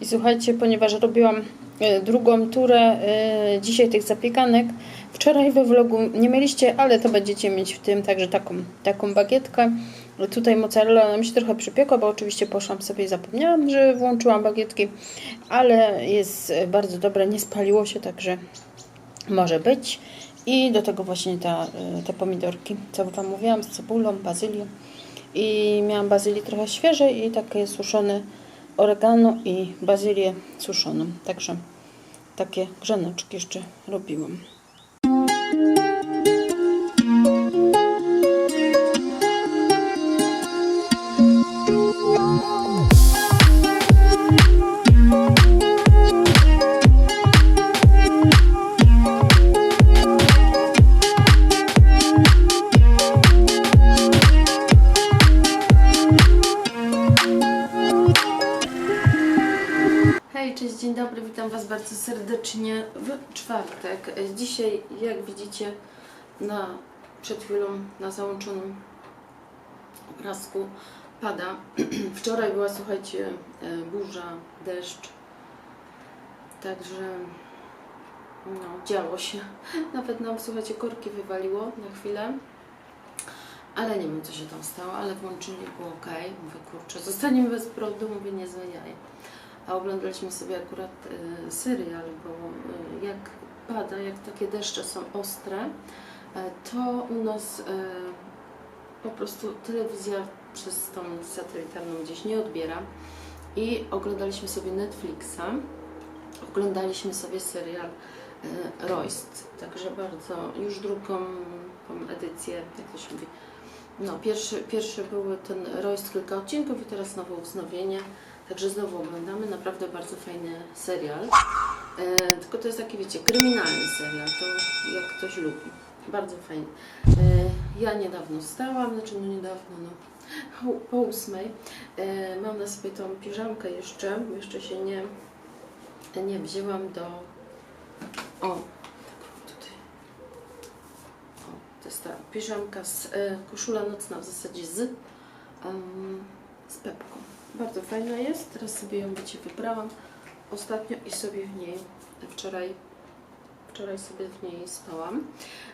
I słuchajcie, ponieważ robiłam e, drugą turę e, dzisiaj tych zapiekanek, wczoraj we vlogu nie mieliście, ale to będziecie mieć w tym także taką, taką bagietkę. Tutaj mozzarella nam się trochę przypiekła, bo oczywiście poszłam sobie i zapomniałam, że włączyłam bagietki, ale jest bardzo dobre, nie spaliło się, także może być. I do tego właśnie ta, e, te pomidorki, co Wam mówiłam, z cebulą, bazylią. I miałam bazylii trochę świeżej i takie suszone oregano i bazylię suszoną. Także takie grzaneczki jeszcze robiłam. Bardzo serdecznie w czwartek. Dzisiaj, jak widzicie, na, przed chwilą na załączonym obrazku pada. Wczoraj była, słuchajcie, e, burza, deszcz, także no, działo się. Nawet nam, słuchajcie, korki wywaliło na chwilę. Ale nie wiem, co się tam stało, ale włączenie było ok. Mówię, kurczę, zostaniemy bez prądu, mówię, nie zmieniaj. A oglądaliśmy sobie akurat y, serial, bo y, jak pada, jak takie deszcze są ostre, y, to u nas po prostu telewizja przez tą satelitarną gdzieś nie odbiera. I oglądaliśmy sobie Netflixa, oglądaliśmy sobie serial y, Royst, także bardzo, już drugą edycję, jak to się mówi, no, pierwszy, pierwszy był ten Royst kilka odcinków i teraz znowu wznowienie. Także znowu oglądamy naprawdę bardzo fajny serial. E, tylko to jest taki, wiecie, kryminalny serial, to jak ktoś lubi. Bardzo fajny. E, ja niedawno stałam, znaczy no niedawno, no po- ósmej. E, mam na sobie tą piżamkę jeszcze, jeszcze się nie, nie wzięłam do... O, tak tutaj. O, to jest ta piżamka z e, koszula nocna w zasadzie z, em, z pepką. Bardzo fajna jest. Teraz sobie ją wiecie wybrałam ostatnio i sobie w niej wczoraj wczoraj sobie w niej spałam.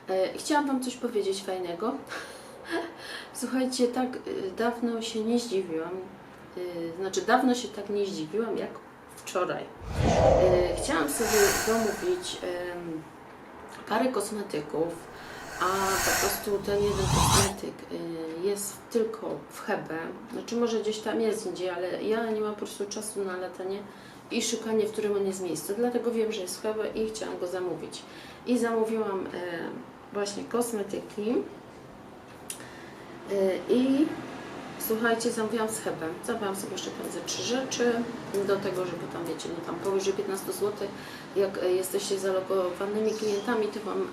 E, chciałam Wam coś powiedzieć fajnego. Słuchajcie, tak y, dawno się nie zdziwiłam. Y, znaczy dawno się tak nie zdziwiłam jak wczoraj. E, chciałam sobie zamówić em, parę kosmetyków, a po prostu ten jeden kosmetyk y, jest tylko w Hebe. Znaczy może gdzieś tam jest indziej, ale ja nie mam po prostu czasu na latanie i szukanie, w którym on jest miejsce. Dlatego wiem, że jest w Hebe i chciałam go zamówić. I zamówiłam e, właśnie kosmetyki E, i słuchajcie, zamówiłam z Hebe. Zamówiłam sobie jeszcze tam ze trzy rzeczy do tego, żeby tam wiecie, no tam powyżej 15 zł, jak jesteście zalogowanymi klientami, to Wam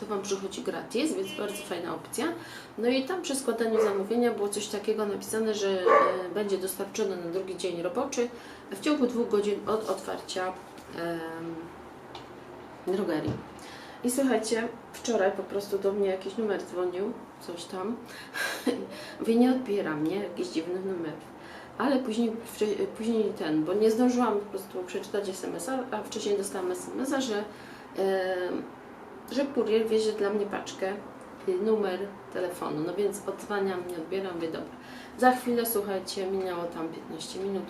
to Wam przychodzi gratis, więc bardzo fajna opcja. No i tam przy składaniu zamówienia było coś takiego napisane, że e, będzie dostarczone na drugi dzień roboczy w ciągu dwóch godzin od otwarcia drogerii. I słuchajcie, wczoraj po prostu do mnie jakiś numer dzwonił, coś tam. Mówię, nie odbieram, nie? Jakiś dziwny numer. Ale później, później ten, bo nie zdążyłam po prostu przeczytać SMS-a, a wcześniej dostałam SMS-a, że e, że kurier wiezie dla mnie paczkę, y, numer telefonu. No więc odzwaniam, nie odbieram, mówię dobra. Za chwilę, słuchajcie, minęło tam 15 minut.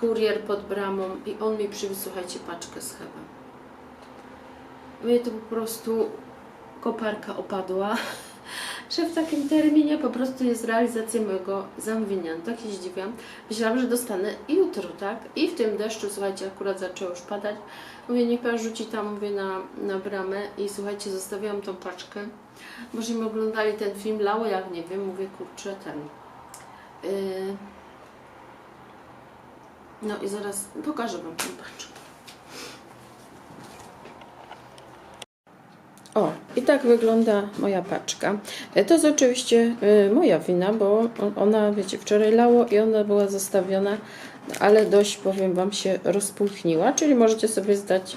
Kurier pod bramą i on mi przywiózł, słuchajcie, paczkę z chlebem. Mnie to po prostu koparka opadła, że w takim terminie po prostu jest realizacja mojego zamówienia. No tak się zdziwiłam. Myślałam, że dostanę jutro, tak? I w tym deszczu, słuchajcie, akurat zaczęło już padać. Mówię, niech pan rzuci tam, mówię, na, na bramę i słuchajcie, zostawiłam tą paczkę. Możemy oglądali ten film Lało, jak nie wiem, mówię, kurczę, ten. Yy... No i zaraz pokażę wam tę paczkę. O, i tak wygląda moja paczka. E, To jest oczywiście e, moja wina, bo ona, wiecie, wczoraj lało i ona była zostawiona, ale dość, powiem Wam, się rozpulchniła, czyli możecie sobie zdać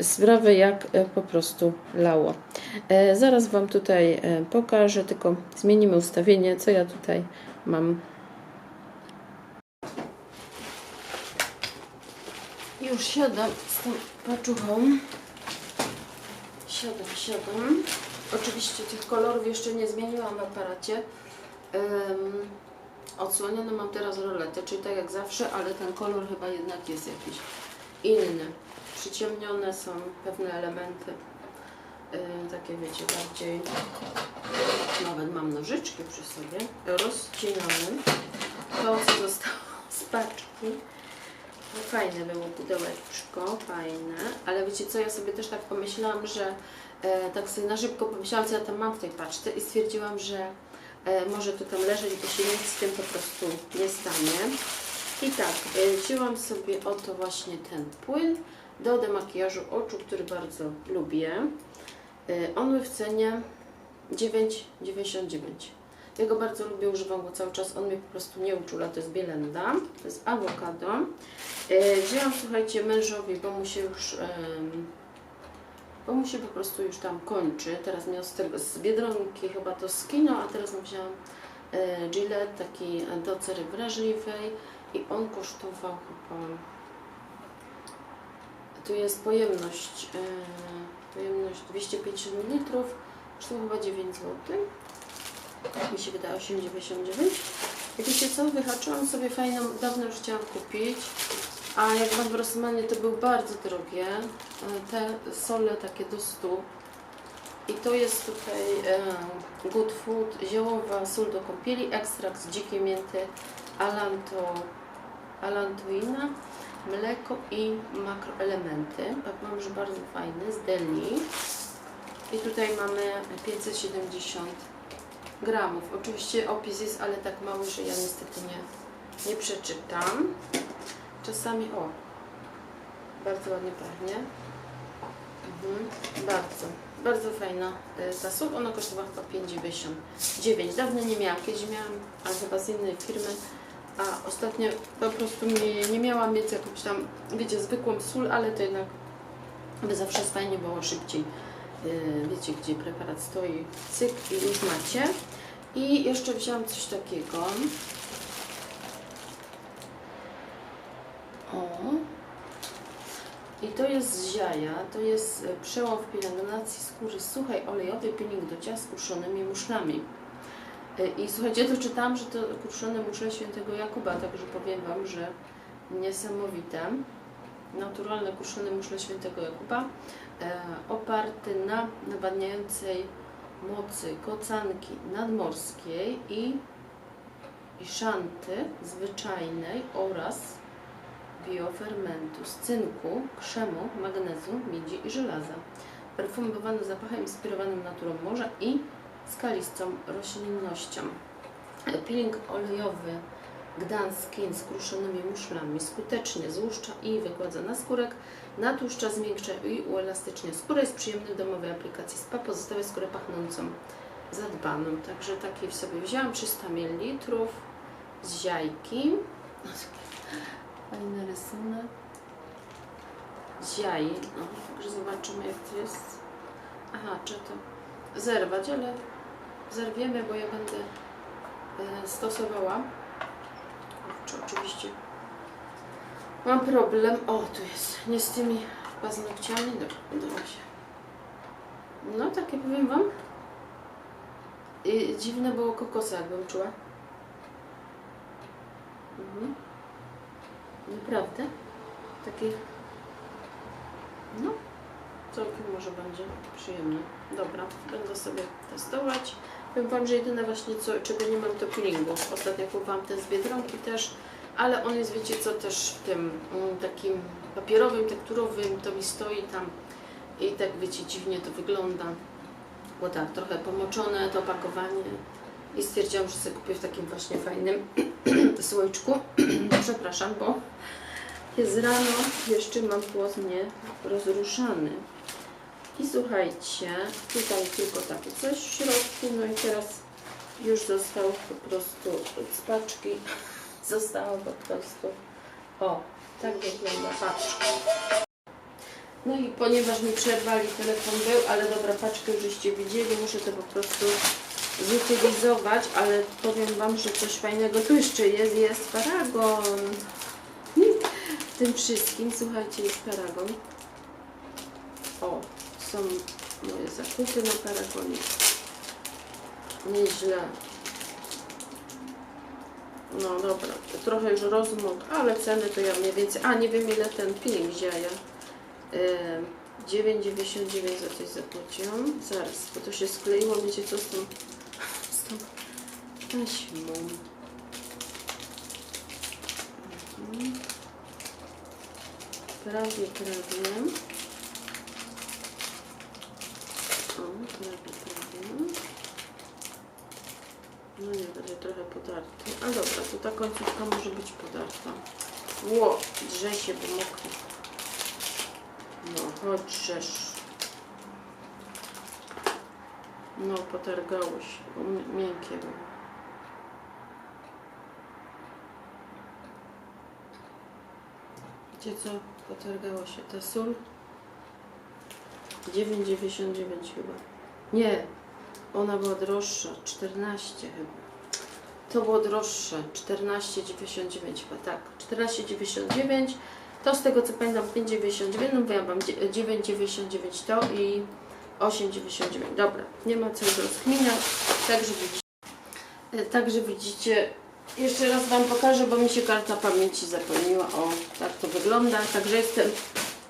sprawę, jak e, po prostu lało. Zaraz Wam tutaj pokażę, tylko zmienimy ustawienie, co ja tutaj mam. już siadam z tą paczuchą. Siadam, siadam. Oczywiście tych kolorów jeszcze nie zmieniłam w aparacie. Um, mam teraz roletę, czyli tak jak zawsze, ale ten kolor chyba jednak jest jakiś inny. Przyciemnione są pewne elementy, takie wiecie, bardziej, nawet mam nożyczki przy sobie, rozcinamy to, co zostało z paczki. No, fajne było pudełeczko, fajne, ale wiecie co, ja sobie też tak pomyślałam, że e, tak sobie na szybko pomyślałam, co ja tam mam w tej paczce i stwierdziłam, że e, może to tam leżeć, bo się nic z tym po prostu nie stanie. I tak, e, wzięłam sobie oto właśnie ten płyn do demakijażu oczu, który bardzo lubię. E, on w cenie 9,99. Ja go bardzo lubię, używam go cały czas, on mnie po prostu nie uczula, to jest bielenda, to jest awokado. E, wzięłam, słuchajcie, mężowi, bo mu się już, bo mu się po prostu już tam kończy. Teraz miał z, tego, z Biedronki chyba to skino, a teraz mu wzięłam e, Gillette, taki do cery wrażliwej i on kosztował chyba, tu jest pojemność, e, pojemność 250 ml, kosztował chyba 9 zł mi się wydaje 8,99. I wiecie co, wyhaczyłam sobie fajną, dawno już chciałam kupić, a jak mam w Rossmanie to były bardzo drogie, e, te sole takie do 100 i to jest tutaj e, Good Food, ziołowa sól do kąpieli, ekstrakt z dzikiej mięty, alanto, alantoina, mleko i makroelementy. Tak mam, że bardzo fajny, z Deli. I tutaj mamy 570 gramów. Oczywiście opis jest, ale tak mały, że ja niestety nie, nie przeczytam. Czasami, o, bardzo ładnie pachnie. Mhm, bardzo, bardzo fajna e, ta sól. Ona kosztowała chyba 5,99. Dawno nie miałam, kiedyś miałam, ale chyba z innej firmy. A ostatnio po prostu nie, nie miałam mieć jakąś tam, wiecie, zwykłą sól, ale to jednak by zawsze fajnie było szybciej. Yy, wiecie, gdzie preparat stoi, cyk i już macie. I jeszcze wziąłam coś takiego. O. I to jest z ziaja, to jest e, przełom w pielęgnacji skóry suchej, olejowy peeling do ciast z kruszonymi muszlami. E, I słuchajcie, doczytałam, że to kruszone muszle świętego Jakuba, także powiem Wam, że niesamowite. Naturalne kruszone muszle świętego Jakuba, e, oparte na nawadniającej mocy kocanki nadmorskiej i, i szanty zwyczajnej oraz biofermentu z cynku, krzemu, magnezu, miedzi i żelaza. Perfumowany zapachem inspirowanym naturą morza i skalistą roślinnością. Peeling olejowy Gdanskin z kruszonymi muszlami skutecznie złuszcza i wykładza na skórek, natłuszcza, zmiękcza i uelastycznia skórę. Jest przyjemny w domowej aplikacji spa, pozostawia skórę pachnącą, zadbaną. Także taki sobie wzięłam 300 ml z ziajki. Fajny rysunek. Z jaj. No, także zobaczymy jak to jest. Aha, czy to zerwać, ale zerwiemy, bo ja będę e, stosowała. Kurczę, oczywiście. Mam problem. O, tu jest. Nie z tymi paznokciami. Dobra, się. No, takie powiem Wam. I dziwne było kokosa, jakbym czuła. Mhm. Naprawdę? Taki. No, całkiem może będzie przyjemny. Dobra, będę sobie testować. Powiem Wam, że jedyne właśnie co, czego nie mam to peelingu. Ostatnio kupowałam ten z Biedronki też, ale on jest, wiecie co, też w tym mm, takim papierowym, tekturowym, to mi stoi tam i tak, wiecie, dziwnie to wygląda. Bo tak, trochę pomoczone to opakowanie i stwierdziłam, że sobie kupię w takim właśnie fajnym słoiczku. Przepraszam, bo jest rano, jeszcze mam głos nie rozruszany. I słuchajcie, tutaj tylko takie coś w środku, no i teraz już został po prostu z paczki, zostało po prostu, o, tak wygląda paczka. No i ponieważ mi przerwali, telefon był, ale dobra, paczkę już żeście widzieli, muszę to po prostu zutylizować, ale powiem Wam, że coś fajnego tu jeszcze jest, jest paragon. tym wszystkim, słuchajcie, jest paragon. O, są moje zakupy na paragonie. Nieźle. No dobra, trochę już rozmok, ale ceny to ja mniej więcej... A, nie wiem ile ten peeling ziaja. Ym, 9,99 za coś zapłaciłam. Zaraz, bo to się skleiło, wiecie co z tą, tą taśmą. Mhm. Prawie, prawie. O, prawie, prawie. No nie, będzie trochę podarty. A dobra, to ta końcówka może być podarta. Ło, drze się, bo. No, chodź drzesz. No, potargało się, miękkie było. Wiecie co? Potargało się ta sól. 9,99 chyba. Nie, ona była droższa, 14 chyba. To było droższe, 14,99 chyba, tak. 14,99 to z tego co pamiętam 5,99, no bo ja mam 9,99 to i 8,99. Dobra, nie ma co rozkminiać. Także widzicie, e, także widzicie, jeszcze raz Wam pokażę, bo mi się karta pamięci zapełniła. O, tak to wygląda. Także jestem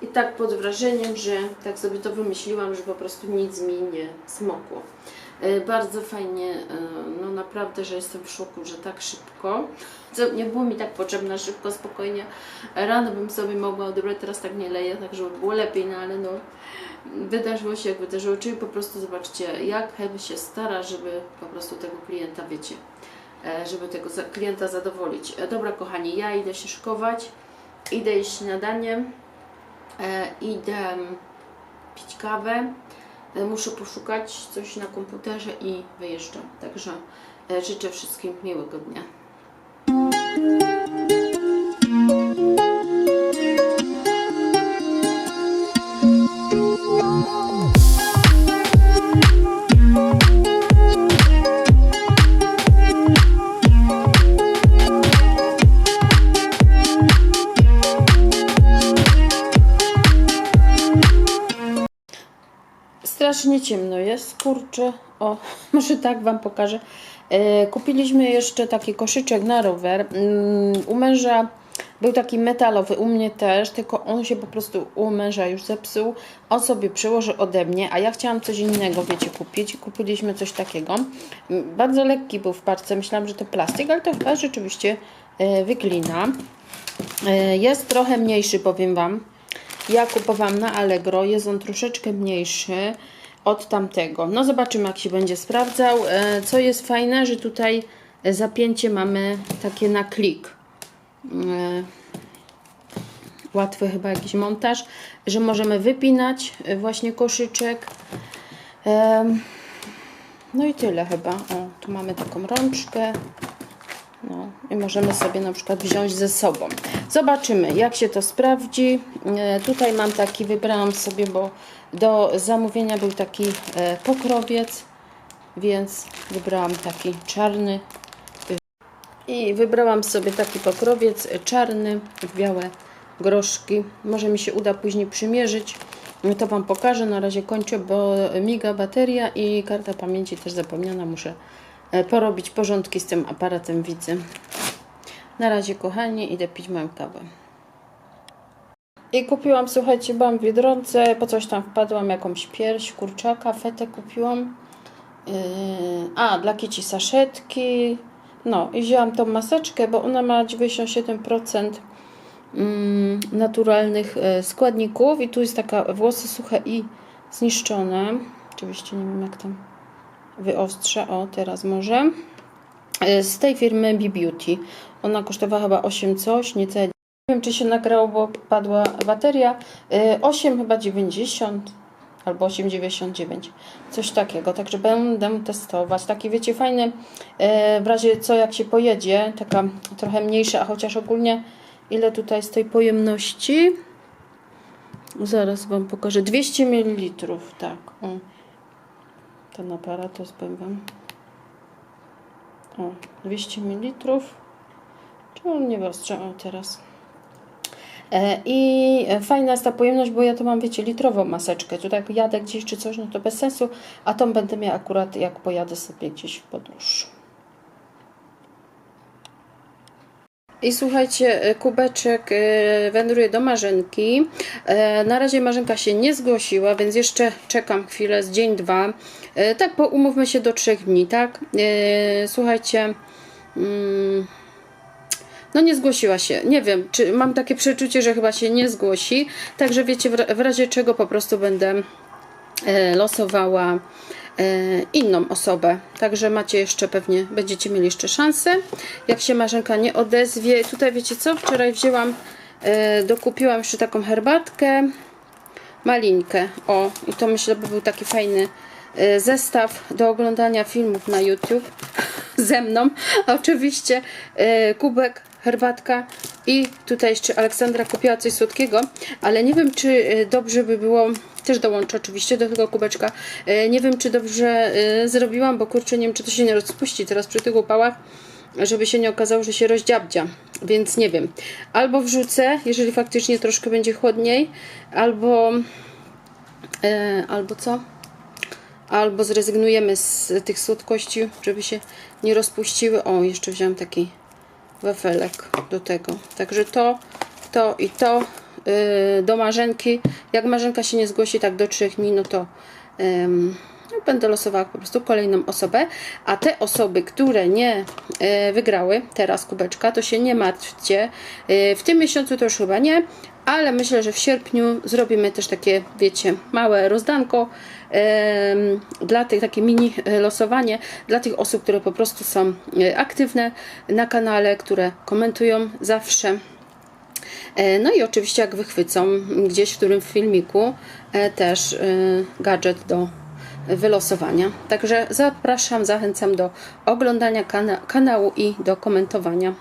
i tak pod wrażeniem, że tak sobie to wymyśliłam, że po prostu nic mi nie smokło. E, Bardzo fajnie, e, no naprawdę, że jestem w szoku, że tak szybko. Nie było mi tak potrzebne szybko, spokojnie. Rano bym sobie mogła odebrać, teraz tak nie leję, tak żeby było lepiej, no ale no wydarzyło się jak wydarzyło, czyli po prostu zobaczcie, jak Hebe się stara, żeby po prostu tego klienta, wiecie, e, żeby tego klienta zadowolić. Dobra kochani, ja idę się szykować, idę jeść śniadanie, idę pić kawę, muszę poszukać coś na komputerze i wyjeżdżam. Także e, życzę wszystkim miłego dnia. Strasznie ciemno jest, kurczę. O, może tak Wam pokażę. E, kupiliśmy jeszcze taki koszyczek na rower. Mm, u męża był taki metalowy, u mnie też, tylko on się po prostu u męża już zepsuł. On sobie przyłoży ode mnie, a ja chciałam coś innego, wiecie, kupić. Kupiliśmy coś takiego. Mm, Bardzo lekki był w parce, myślałam, że to plastik, ale to chyba rzeczywiście e, wyklina. E, Jest trochę mniejszy, powiem Wam. Ja kupowałam na Allegro, jest on troszeczkę mniejszy od tamtego. No zobaczymy jak się będzie sprawdzał. E, Co jest fajne, że tutaj zapięcie mamy takie na klik. E, Łatwy chyba jakiś montaż, że możemy wypinać e, właśnie koszyczek. No i tyle chyba. O, tu mamy taką rączkę. No i możemy sobie na przykład wziąć ze sobą. Zobaczymy, jak się to sprawdzi. E, tutaj mam taki, wybrałam sobie, bo do zamówienia był taki e, pokrowiec, więc wybrałam taki czarny. I wybrałam sobie taki pokrowiec e, czarny, w białe groszki. Może mi się uda później przymierzyć. To Wam pokażę. Na razie kończę, bo miga bateria i karta pamięci też zapomniana. Muszę porobić porządki z tym aparatem widzę. Na razie, kochani, idę pić moją kawę. I kupiłam, słuchajcie, byłam w Biedronce, po coś tam wpadłam, jakąś pierś, kurczaka, fetę kupiłam. Yy, a, dla kici saszetki. No i wzięłam tą maseczkę, bo ona ma 97% mm, naturalnych e, składników i tu jest taka włosy suche i zniszczone. Oczywiście nie wiem jak tam wyostrzę. O, teraz może. E, Z tej firmy B Beauty. Ona kosztowała chyba 8 coś, niecałe. Nie wiem, czy się nagrało, bo padła bateria. E, 8 chyba 90 albo 8,99. Coś takiego. Także będę testować. Taki wiecie, fajny e, w razie co jak się pojedzie. Taka trochę mniejsza, a chociaż ogólnie ile tutaj z tej pojemności. Zaraz Wam pokażę. 200 ml. Tak. O. Ten aparat to zbębam. O, 200 ml. On nie wyostrza? O, teraz. E, I fajna jest ta pojemność, bo ja to mam, wiecie, litrową maseczkę. Tu tak jadę gdzieś czy coś, no to bez sensu, a tą będę miała akurat jak pojadę sobie gdzieś w podróż. I słuchajcie, e, kubeczek e, wędruje do Marzenki. E, Na razie Marzenka się nie zgłosiła, więc jeszcze czekam chwilę, z dzień, dwa. Tak, bo umówmy się do trzech dni, tak? Słuchajcie, mm, no nie zgłosiła się. Nie wiem, czy mam takie przeczucie, że chyba się nie zgłosi. Także wiecie, w ra- w razie czego po prostu będę losowała inną osobę. Także macie jeszcze pewnie, będziecie mieli jeszcze szansę. Jak się Marzenka nie odezwie. Tutaj wiecie co? Wczoraj wzięłam, e, dokupiłam jeszcze taką herbatkę, malinkę. O, i to myślę by był taki fajny e, zestaw do oglądania filmów na YouTube ze mną. Oczywiście e, kubek, herbatka i tutaj jeszcze Aleksandra kupiła coś słodkiego, ale nie wiem czy e, dobrze by było, też dołączę oczywiście do tego kubeczka, e, nie wiem czy dobrze e, zrobiłam, bo kurczę nie wiem czy to się nie rozpuści teraz przy tych upałach, żeby się nie okazało, że się rozdziabdzia, więc nie wiem. Albo wrzucę, jeżeli faktycznie troszkę będzie chłodniej, albo e, albo co? albo zrezygnujemy z tych słodkości, żeby się nie rozpuściły. O, jeszcze wziąłem taki wafelek do tego. Także to, to i to do Marzenki. Jak Marzenka się nie zgłosi tak do trzech dni, no to no, będę losowała po prostu kolejną osobę. A te osoby, które nie yy, wygrały teraz kubeczka, to się nie martwcie. Yy, w tym miesiącu to już chyba nie, ale myślę, że w sierpniu zrobimy też takie, wiecie, małe rozdanko dla tych, takie mini e, losowanie dla tych osób, które po prostu są e, aktywne na kanale, które komentują zawsze. E, no i oczywiście jak wychwycą gdzieś w którym filmiku e, też e, gadżet do wylosowania. Także zapraszam, zachęcam do oglądania kana kanału i do komentowania.